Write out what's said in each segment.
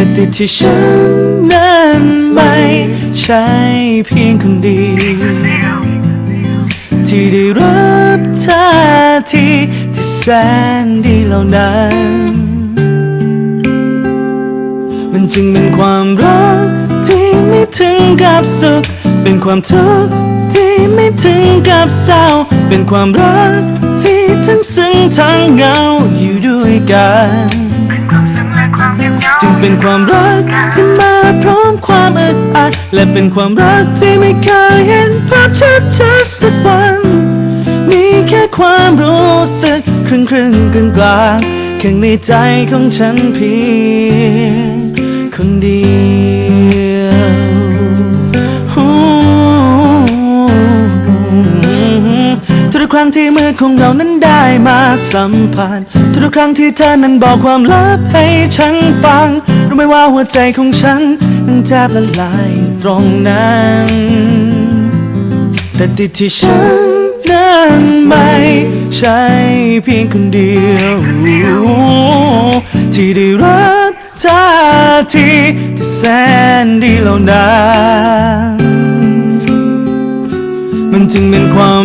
แต่ติดที่ฉันนั้นไม่ใช่เพียงคนเดียวที่ได้รับท่าทีที่แสนดีเหล่านั้น มันจึงเป็นความรักที่ไม่ถึงกับสุข เป็นความทุกข์ที่ไม่ถึงกับเศร้า เป็นความรักที่ทั้งซึ้งทั้งเหงาอยู่ด้วยกัน จึงเป็นความรักที่มาพร้อมความอึดอัดและเป็นความรักที่ไม่เคยเห็นภาพชัดชัดสักวัน มีแค่ความรู้สึกครึ่งครึ่งกลางกลางข้างในใจของฉันเพียงคนเดียว กครั้งที่มือของเรานั้นได้มาสัมผัสทุกครั้งที่เธอนั้นบอกความลับให้ฉันฟัง รู้ไหมว่าหัวใจของฉันนั้นแทบละลายตรงนั้น แต่ติดที่ฉันนั้นไม่ใช่เพียงคนเดียว ที่ได้รับท่าทีที่แสนดีเหล่านั้นมันจึงเป็นความ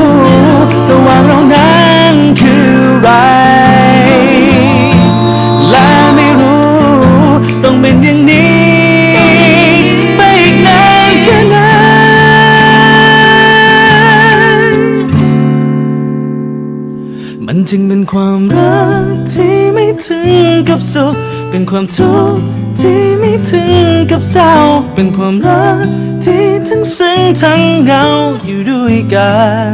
ระหว่างเรานั้นคือไร และไม่รู้ต้องเป็นอย่างนี้ไปอีกนานแค่ไหนมันจึงเป็นความรักที่ไม่ถึงกับสุขเป็นความทุกข์ที่ไม่ถึงกับเศร้า เป็นความรักที่ทั้งซึ้งทั้งเหงาอยู่ด้วยกัน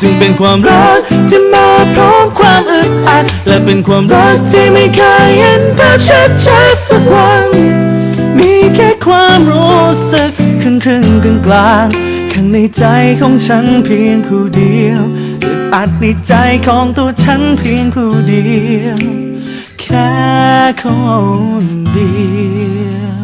จึงเป็นความรักที่มาพร้อมความอึดอัด และเป็นความรักที่ไม่เคยเห็นภาพชัดชัดสักวัน มีแค่ความรู้สึกครึ่งครึ่งกลางกลางข้างในใจของฉันเพียงผู้เดียวอึดอัดในใจของตัวฉันเพียงผู้เดียว แค่คนเดียว